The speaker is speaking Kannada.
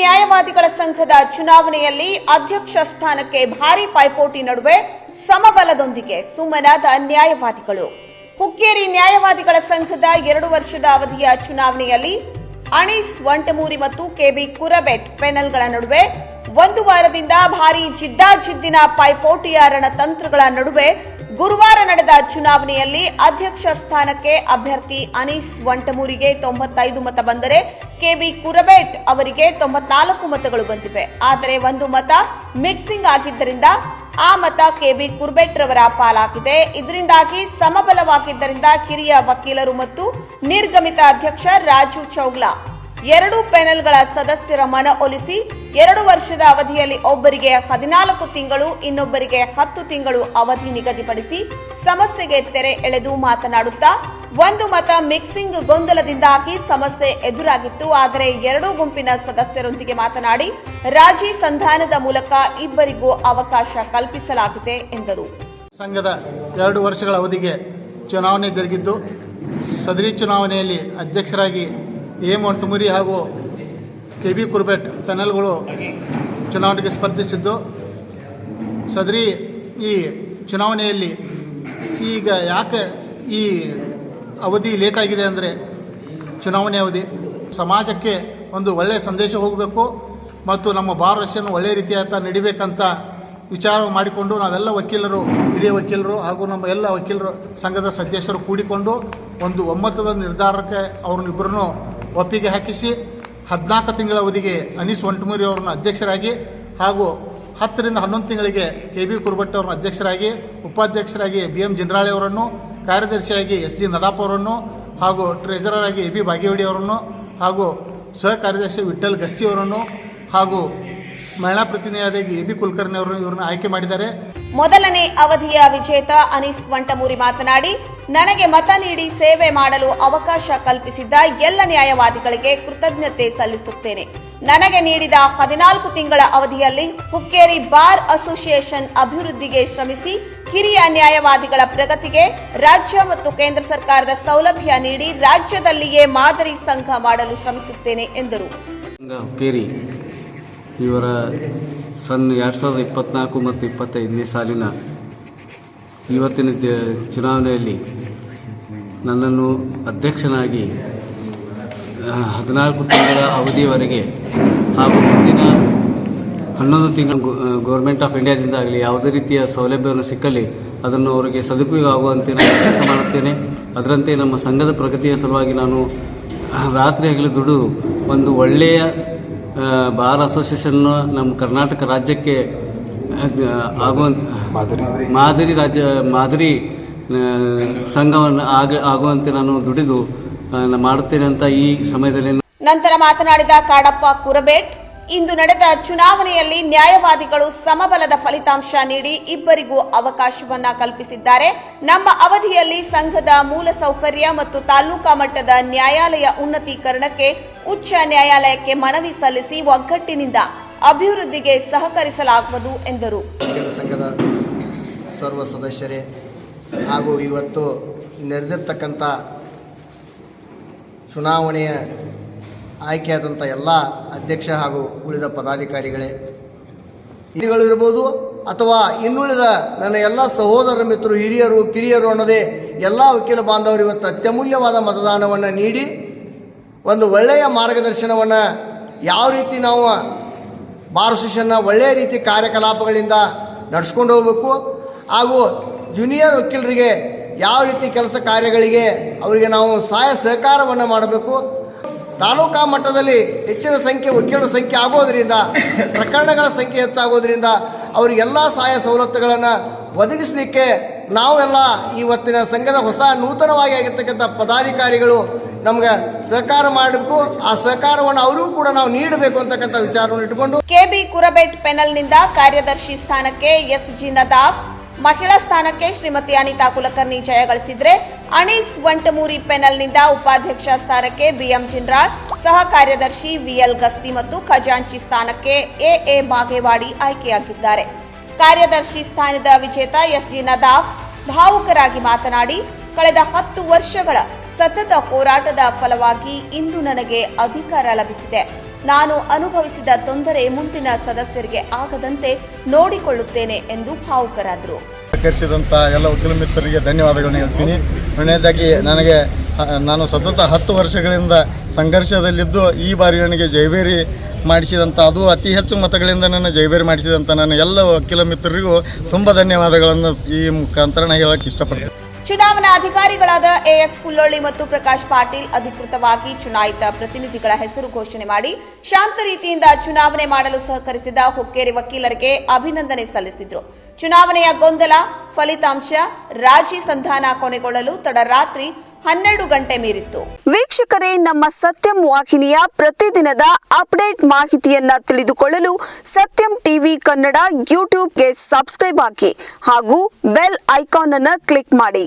ನ್ಯಾಯವಾದಿಗಳ ಸಂಘದ ಚುನಾವಣೆಯಲ್ಲಿ ಅಧ್ಯಕ್ಷ ಸ್ಥಾನಕ್ಕೆ ಭಾರಿ ಪೈಪೋಟಿ ನಡುವೆ ಸಮಬಲದೊಂದಿಗೆ ಸುಮ್ಮನಾದ ನ್ಯಾಯವಾದಿಗಳು. ಹುಕ್ಕೇರಿ ನ್ಯಾಯವಾದಿಗಳ ಸಂಘದ ಎರಡು ವರ್ಷದ ಅವಧಿಯ ಚುನಾವಣೆಯಲ್ಲಿ ಅಣೀಸ್ ವಂಟಮೂರಿ ಮತ್ತು ಕೆಬಿ ಕುರಬೆಟ್ ಪೆನಲ್ಗಳ ನಡುವೆ ಒಂದು ವಾರದಿಂದ ಭಾರಿ ಜಿದ್ದಾಜಿದ್ದಿನ ಪೈಪೋಟಿಯ ರಣತಂತ್ರಗಳ ನಡುವೆ ಗುರುವಾರ ನಡೆದ ಚುನಾವಣೆಯಲ್ಲಿ ಅಧ್ಯಕ್ಷ ಸ್ಥಾನಕ್ಕೆ ಅಭ್ಯರ್ಥಿ ಅನೀಸ್ ವಂಟಮೂರಿಗೆ ತೊಂಬತ್ತೈದು ಮತ ಬಂದರೆ ಕೆಬಿ ಕುರಬೇಟ್ ಅವರಿಗೆ ತೊಂಬತ್ನಾಲ್ಕು ಮತಗಳು ಬಂದಿವೆ. ಆದರೆ ಒಂದು ಮತ ಮಿಕ್ಸಿಂಗ್ ಆಗಿದ್ದರಿಂದ ಆ ಮತ ಕೆಬಿ ಕುರ್ಬೇಟ್ ರವರ ಪಾಲಾಗಿದೆ. ಇದರಿಂದಾಗಿ ಸಮಬಲವಾಗಿದ್ದರಿಂದ ಕಿರಿಯ ವಕೀಲರು ಮತ್ತು ನಿರ್ಗಮಿತ ಅಧ್ಯಕ್ಷ ರಾಜು ಚೌಗ್ಲಾ ಎರಡು ಪ್ಯಾನೆಲ್ಗಳ ಸದಸ್ಯರ ಮನ ಒಲಿಸಿ ಎರಡು ವರ್ಷದ ಅವಧಿಯಲ್ಲಿ ಒಬ್ಬರಿಗೆ ಹದಿನಾಲ್ಕು ತಿಂಗಳು, ಇನ್ನೊಬ್ಬರಿಗೆ ಹತ್ತು ತಿಂಗಳು ಅವಧಿ ನಿಗದಿಪಡಿಸಿ ಸಮಸ್ಯೆಗೆ ತೆರೆ ಎಳೆದು ಮಾತನಾಡುತ್ತಾ, ಒಂದು ಮತ ಮಿಕ್ಸಿಂಗ್ ಗೊಂದಲದಿಂದಾಗಿ ಸಮಸ್ಯೆ ಎದುರಾಗಿತ್ತು. ಆದರೆ ಎರಡೂ ಗುಂಪಿನ ಸದಸ್ಯರೊಂದಿಗೆ ಮಾತನಾಡಿ, ರಾಜಿ ಸಂಧಾನದ ಮೂಲಕ ಇಬ್ಬರಿಗೂ ಅವಕಾಶ ಕಲ್ಪಿಸಲಾಗಿದೆ ಎಂದರು. ಸಂಘದ ಎರಡು ವರ್ಷಗಳ ಅವಧಿಗೆ ಚುನಾವಣೆ ಜರುಗಿದ್ದು, ಸದರಿ ಚುನಾವಣೆಯಲ್ಲಿ ಅಧ್ಯಕ್ಷರಾಗಿ ಎ ಮೊಂಟುಮುರಿ ಹಾಗೂ ಕೆ ಬಿ ಕುರ್ಬೆಟ್ ಪ್ಯಾನಲ್ಗಳು ಚುನಾವಣೆಗೆ ಸ್ಪರ್ಧಿಸಿದ್ದು. ಸದರಿ ಈ ಚುನಾವಣೆಯಲ್ಲಿ ಈಗ ಯಾಕೆ ಈ ಅವಧಿ ಲೇಟಾಗಿದೆ ಅಂದರೆ ಚುನಾವಣೆ ಅವಧಿ. ಸಮಾಜಕ್ಕೆ ಒಂದು ಒಳ್ಳೆಯ ಸಂದೇಶ ಹೋಗಬೇಕು ಮತ್ತು ನಮ್ಮ ಭಾರತವನ್ನು ಒಳ್ಳೆಯ ರೀತಿಯಾದ ನಡಿಬೇಕಂತ ವಿಚಾರ ಮಾಡಿಕೊಂಡು ನಾವೆಲ್ಲ ವಕೀಲರು, ಹಿರಿಯ ವಕೀಲರು ಹಾಗೂ ನಮ್ಮ ಎಲ್ಲ ವಕೀಲರು ಸಂಘದ ಸದಸ್ಯರು ಕೂಡಿಕೊಂಡು ಒಂದು ಒಮ್ಮತದ ನಿರ್ಧಾರಕ್ಕೆ ಅವ್ರನ್ನಿಬ್ಬರನ್ನು ಒಪ್ಪಿಗೆ ಹಾಕಿಸಿ ಹದಿನಾಲ್ಕು ತಿಂಗಳ ಅವಧಿಗೆ ಅನೀಸ್ ವಂಟಮೂರಿ ಅವರನ್ನು ಅಧ್ಯಕ್ಷರಾಗಿ ಹಾಗೂ ಹತ್ತರಿಂದ ಹನ್ನೊಂದು ತಿಂಗಳಿಗೆ ಕೆ ಬಿ ಅವರನ್ನು ಅಧ್ಯಕ್ಷರಾಗಿ, ಉಪಾಧ್ಯಕ್ಷರಾಗಿ ಬಿ ಎಂ ಜಿನರಾಳೆ ಅವರನ್ನು, ಕಾರ್ಯದರ್ಶಿಯಾಗಿ ಎಸ್ ಜಿ ನದಾಪ್ ಅವರನ್ನು ಹಾಗೂ ಟ್ರೆಜರರ್ ಆಗಿ ಎ ಬಿ ಬಾಗೇವಾಡಿ ಅವರನ್ನು ಹಾಗೂ ಸಹ ಕಾರ್ಯದರ್ಶಿ ವಿಠಲ್ ಗಸ್ತಿ ಅವರನ್ನು ಹಾಗೂ ಮಹಿಳಾ ಪ್ರತಿನಿಧಿಯಾಗಿ ಎ ಬಿ ಕುಲಕರ್ಣಿ ಅವರನ್ನು ಇವರನ್ನು ಆಯ್ಕೆ ಮಾಡಿದ್ದಾರೆ. ಮೊದಲನೇ ಅವಧಿಯ ವಿಜೇತ ಅನೀಸ್ ವಂಟಮೂರಿ ಮಾತನಾಡಿ ನನಗೆ ಮತ ನೀಡಿ ಸೇವೆ ಮಾಡಲು ಅವಕಾಶ ಕಲ್ಪಿಸಿದ್ದ ಎಲ್ಲ ನ್ಯಾಯವಾದಿಗಳಿಗೆ ಕೃತಜ್ಞತೆ ಸಲ್ಲಿಸುತ್ತೇನೆ. ನನಗೆ ನೀಡಿದ ಹದಿನಾಲ್ಕು ತಿಂಗಳ ಅವಧಿಯಲ್ಲಿ ಹುಕ್ಕೇರಿ ಬಾರ್ ಅಸೋಸಿಯೇಷನ್ ಅಭಿವೃದ್ಧಿಗೆ ಶ್ರಮಿಸಿ ಹಿರಿಯ ನ್ಯಾಯವಾದಿಗಳ ಪ್ರಗತಿಗೆ ರಾಜ್ಯ ಮತ್ತು ಕೇಂದ್ರ ಸರ್ಕಾರದ ಸೌಲಭ್ಯ ನೀಡಿ ರಾಜ್ಯದಲ್ಲಿಯೇ ಮಾದರಿ ಸಂಘ ಮಾಡಲು ಶ್ರಮಿಸುತ್ತೇನೆ ಎಂದರು. ಹುಕ್ಕೇರಿ ಇವರ ಸನ್ ಎರಡು ಸಾವಿರದ ಇಪ್ಪತ್ತ್ನಾಲ್ಕು ಮತ್ತು ಇಪ್ಪತ್ತೈದನೇ ಸಾಲಿನ ಇವತ್ತಿನ ಚುನಾವಣೆಯಲ್ಲಿ ನನ್ನನ್ನು ಅಧ್ಯಕ್ಷನಾಗಿ ಹದಿನಾಲ್ಕು ತಿಂಗಳ ಅವಧಿಯವರೆಗೆ ಹಾಗೂ ಮುಂದಿನ ಹನ್ನೊಂದು ತಿಂಗಳು ಗೌರ್ಮೆಂಟ್ ಆಫ್ ಇಂಡಿಯಾದಿಂದ ಆಗಲಿ ಯಾವುದೇ ರೀತಿಯ ಸೌಲಭ್ಯವನ್ನು ಸಿಕ್ಕಲಿ ಅದನ್ನು ಅವರಿಗೆ ಸದುಪಯೋಗ ಆಗುವಂತೆ ನಾನು ಕೆಲಸ ಮಾಡುತ್ತೇನೆ. ಅದರಂತೆ ನಮ್ಮ ಸಂಘದ ಪ್ರಗತಿಯ ಸಲುವಾಗಿ ನಾನು ರಾತ್ರಿ ಹಗಲು ದುಡಿದು ಒಂದು ಒಳ್ಳೆಯ ಬಾರ್ ಅಸೋಸಿಯೇಷನ್ ನಮ್ಮ ಕರ್ನಾಟಕ ರಾಜ್ಯಕ್ಕೆ ಆಗುವ ಮಾದರಿ. ರಾಜ್ಯ ಮಾದರಿ ಸಂಘವನ್ನು ಆಗ ಆಗುವಂತೆ ನಾನು ದುಡಿದು ಮಾಡುತ್ತೇನೆ ಅಂತ ಈ ಸಮಯದಲ್ಲಿ ನಂತರ ಮಾತನಾಡಿದ ಕಾಡಪ್ಪ ಕುರಬೇಟ್ ಇಂದು ನಡೆದ ಚುನಾವಣೆಯಲ್ಲಿ ನ್ಯಾಯವಾದಿಗಳು ಸಮಬಲದ ಫಲಿತಾಂಶ ನೀಡಿ ಇಬ್ಬರಿಗೂ ಅವಕಾಶವನ್ನ ಕಲ್ಪಿಸಿದ್ದಾರೆ. ನಮ್ಮ ಅವಧಿಯಲ್ಲಿ ಸಂಘದ ಮೂಲ ಸೌಕರ್ಯ ಮತ್ತು ತಾಲೂಕಾ ಮಟ್ಟದ ನ್ಯಾಯಾಲಯ ಉನ್ನತೀಕರಣಕ್ಕೆ ಉಚ್ಚ ನ್ಯಾಯಾಲಯಕ್ಕೆ ಮನವಿ ಸಲ್ಲಿಸಿ ಒಗ್ಗಟ್ಟಿನಿಂದ ಅಭಿವೃದ್ಧಿಗೆ ಸಹಕರಿಸಲಾಗುವುದು ಎಂದರು. ಸಂಘದ ಸರ್ವ ಸದಸ್ಯರೇ, ಹಾಗೂ ಇವತ್ತು ನೆರೆದಿರ್ತಕ್ಕಂಥ ಚುನಾವಣೆಯ ಆಯ್ಕೆಯಾದಂಥ ಎಲ್ಲ ಅಧ್ಯಕ್ಷ ಹಾಗೂ ಉಳಿದ ಪದಾಧಿಕಾರಿಗಳೇ. ಇರ್ಬೋದು ಅಥವಾ ಇನ್ನುಳಿದ ನನ್ನ ಎಲ್ಲ ಸಹೋದರ ಮಿತ್ರರು, ಹಿರಿಯರು, ಕಿರಿಯರು ಅನ್ನೋದೇ ಎಲ್ಲ ವಕೀಲ ಬಾಂಧವರು ಇವತ್ತು ಅತ್ಯಮೂಲ್ಯವಾದ ಮತದಾನವನ್ನು ನೀಡಿ, ಒಂದು ಒಳ್ಳೆಯ ಮಾರ್ಗದರ್ಶನವನ್ನು ಯಾವ ರೀತಿ ನಾವು ಬಾರ್ ಒಳ್ಳೆಯ ರೀತಿ ಕಾರ್ಯಕಲಾಪಗಳಿಂದ ನಡೆಸ್ಕೊಂಡು ಹೋಗಬೇಕು, ಹಾಗೂ ಜೂನಿಯರ್ ವಕೀಲರಿಗೆ ಯಾವ ರೀತಿ ಕೆಲಸ ಕಾರ್ಯಗಳಿಗೆ ಅವರಿಗೆ ನಾವು ಸಹಾಯ ಸಹಕಾರವನ್ನು ಮಾಡಬೇಕು ತಾಲೂಕಾ ಮಟ್ಟದಲ್ಲಿ ಹೆಚ್ಚಿನ ಸಂಖ್ಯೆ ವಕೀಲರ ಸಂಖ್ಯೆ ಆಗೋದ್ರಿಂದ, ಪ್ರಕರಣಗಳ ಸಂಖ್ಯೆ ಹೆಚ್ಚಾಗೋದ್ರಿಂದ ಅವರಿಗೆಲ್ಲ ಸಹಾಯ ಸವಲತ್ತುಗಳನ್ನು ಒದಗಿಸಲಿಕ್ಕೆ ನಾವೆಲ್ಲ ಇವತ್ತಿನ ಸಂಘದ ಹೊಸ ನೂತನವಾಗಿ ಆಗಿರ್ತಕ್ಕಂಥ ಪದಾಧಿಕಾರಿಗಳು ನಮ್ಗೆ ಸಹಕಾರ ಮಾಡಬೇಕು. ಆ ಸಹಕಾರವನ್ನು ಅವರಿಗೂ ಕೂಡ ನಾವು ನೀಡಬೇಕು ಅಂತಕ್ಕಂಥ ವಿಚಾರವನ್ನು ಇಟ್ಟುಕೊಂಡು ಕೆಬಿ ಕುರಬೇಟ್ ಪೆನಲ್ನಿಂದ ಕಾರ್ಯದರ್ಶಿ ಸ್ಥಾನಕ್ಕೆ ಎಸ್ ಜಿ ನದಾಫ್ ಮಹಿಳಾ ಸ್ಥಾನಕ್ಕೆ ಶ್ರೀಮತಿ ಅನಿತಾ ಕುಲಕರ್ಣಿ ಜಯಗಳಿಸಿದ್ರೆ ಅನೀಸ್ ವಂಟಮೂರಿ ಪೆನಲ್ನಿಂದ ಉಪಾಧ್ಯಕ್ಷ ಸ್ಥಾನಕ್ಕೆ ಬಿಎಂ ಜಿನ್ರಾಳ್ ಸಹ ಕಾರ್ಯದರ್ಶಿ ವಿಎಲ್ ಗಸ್ತಿ ಮತ್ತು ಖಜಾಂಚಿ ಸ್ಥಾನಕ್ಕೆ ಎಎ ಬಾಗೇವಾಡಿ ಆಯ್ಕೆಯಾಗಿದ್ದಾರೆ. ಕಾರ್ಯದರ್ಶಿ ಸ್ಥಾನದ ವಿಜೇತ ಎಸ್ ಜಿ ನದಾಫ್ ಭಾವುಕರಾಗಿ ಮಾತನಾಡಿ, ಕಳೆದ ಹತ್ತು ವರ್ಷಗಳ ಸತತ ಹೋರಾಟದ ಫಲವಾಗಿ ಇಂದು ನನಗೆ ಅಧಿಕಾರ ಲಭಿಸಿದೆ. ನಾನು ಅನುಭವಿಸಿದ ತೊಂದರೆ ಮುಂದಿನ ಸದಸ್ಯರಿಗೆ ಆಗದಂತೆ ನೋಡಿಕೊಳ್ಳುತ್ತೇನೆ ಎಂದು ಭಾವುಕರಾದರು. ಸಹಕರಿಸಿದಂಥ ಎಲ್ಲ ವಕೀಲ ಮಿತ್ರರಿಗೆ ಧನ್ಯವಾದಗಳನ್ನು ಹೇಳ್ತೀನಿ. ಎರಡನೇದಾಗಿ ನನಗೆ ನಾನು ಸತತ ಹತ್ತು ವರ್ಷಗಳಿಂದ ಸಂಘರ್ಷದಲ್ಲಿದ್ದು ಈ ಬಾರಿ ನನಗೆ ಜೈಬೇರಿ ಮಾಡಿಸಿದಂಥ ಅದು ಅತಿ ಹೆಚ್ಚು ಮತಗಳಿಂದ ನನ್ನ ಜೈಬೇರಿ ಮಾಡಿಸಿದಂಥ ನನ್ನ ಎಲ್ಲ ವಕೀಲ ಮಿತ್ರರಿಗೂ ತುಂಬ ಧನ್ಯವಾದಗಳನ್ನು ಈ ಮುಖಾಂತರ ಹೇಳಕ್ಕೆ ಇಷ್ಟಪಡ್ತೀನಿ. ಚುನಾವಣಾ ಅಧಿಕಾರಿಗಳಾದ ಎಎಸ್ ಹುಲ್ಲೊಳ್ಳಿ ಮತ್ತು ಪ್ರಕಾಶ್ ಪಾಟೀಲ್ ಅಧಿಕೃತವಾಗಿ ಚುನಾಯಿತ ಪ್ರತಿನಿಧಿಗಳ ಹೆಸರು ಘೋಷಣೆ ಮಾಡಿ ಶಾಂತ ರೀತಿಯಿಂದ ಚುನಾವಣೆ ಮಾಡಲು ಸಹಕರಿಸಿದ ಹುಕ್ಕೇರಿ ವಕೀಲರಿಗೆ ಅಭಿನಂದನೆ ಸಲ್ಲಿಸಿದ್ರು. ಚುನಾವಣೆಯ ಗೊಂದಲ, ಫಲಿತಾಂಶ, ರಾಜಿ ಸಂಧಾನ ಕೊನೆಗೊಳ್ಳಲು ತಡರಾತ್ರಿ ಹನ್ನೆರಡು ಗಂಟೆ ಮೀರಿತ್ತು. ವೀಕ್ಷಕರೇ, ನಮ್ಮ ಸತ್ಯಂ ವಾಹಿನಿಯ ಪ್ರತಿದಿನದ ಅಪ್ಡೇಟ್ ಮಾಹಿತಿಯನ್ನ ತಿಳಿದುಕೊಳ್ಳಲು ಸತ್ಯಂ ಟಿವಿ ಕನ್ನಡ ಯೂಟ್ಯೂಬ್ಗೆ ಸಬ್ಸ್ಕ್ರೈಬ್ ಹಾಕಿ ಹಾಗೂ ಬೆಲ್ ಐಕಾನ್ ಅನ್ನು ಕ್ಲಿಕ್ ಮಾಡಿ.